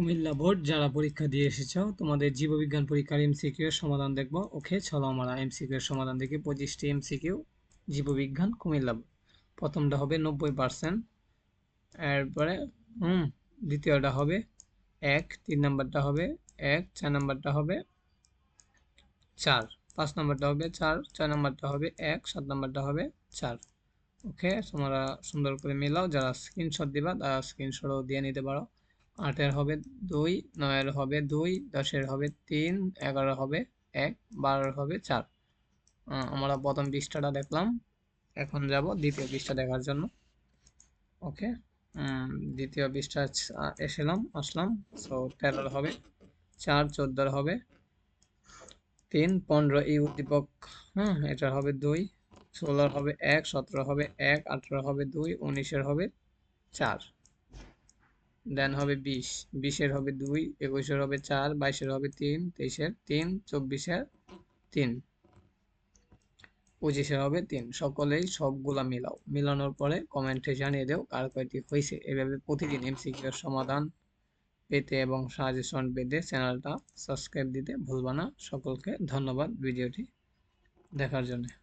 Comilla board, যারা পরীক্ষা দিয়ে এসেছ, তোমাদের জীববিজ্ঞান পরীক্ষার এমসিকিউ এর সমাধান দেখব। ওকে, চলো আমরা এমসিকিউ এর সমাধান দেখি। পঁচিশটি এমসিকিউ জীববিজ্ঞান, কুমিল্লা প্রথমটা হবে নব্বই পার্সেন্ট এরপরে, হুম, দ্বিতীয়টা হবে এক, তিন নাম্বারটা হবে এক, চার নাম্বারটা হবে চার, পাঁচ নাম্বারটা হবে চার, ছয় নাম্বারটা হবে এক, সাত নাম্বারটা হবে চার। ওকে, তোমরা সুন্দর করে মেলাও, যারা স্ক্রিনশট দিবা, তারা স্ক্রিনশটও দিয়ে নিতে পারো। আটের হবে দুই, নয়ের হবে দুই, দশের হবে তিন এগারো হবে এক, বারোর হবে চার। আমরা প্রথম পৃষ্ঠাটা দেখলাম। এখন যাব দ্বিতীয় পৃষ্ঠা দেখার জন্য। ওকে? দ্বিতীয় পৃষ্ঠা এসেলাম, আসলাম। সো তেরোর হবে, চার, চোদ্দোর হবে, তিন, পনেরো এই উদ্দীপক হ্যাঁ এটার হবে দুই, ষোলোর হবে এক সতেরো হবে এক আঠেরো হবে দুই, উনিশের হবে চার। দেন হবে বিশ। বিশের হবে দুই, একুশের হবে চার, বাইশের হবে তিন, তেইশের তিন, চব্বিশের তিন। পঁচিশের হবে তিন। সকলেই সবগুলা মিলাও। মিলানোর পরে কমেন্টে জানিয়ে দেও কার কয়টি হয়েছে এভাবে প্রতিদিন এমসিকিউর সমাধান পেতে এবং সাজেশন পেতে চ্যানেলটা সাবস্ক্রাইব দিতে ভুলবা না। সকলকে ধন্যবাদ ভিডিওটি দেখার জন্য।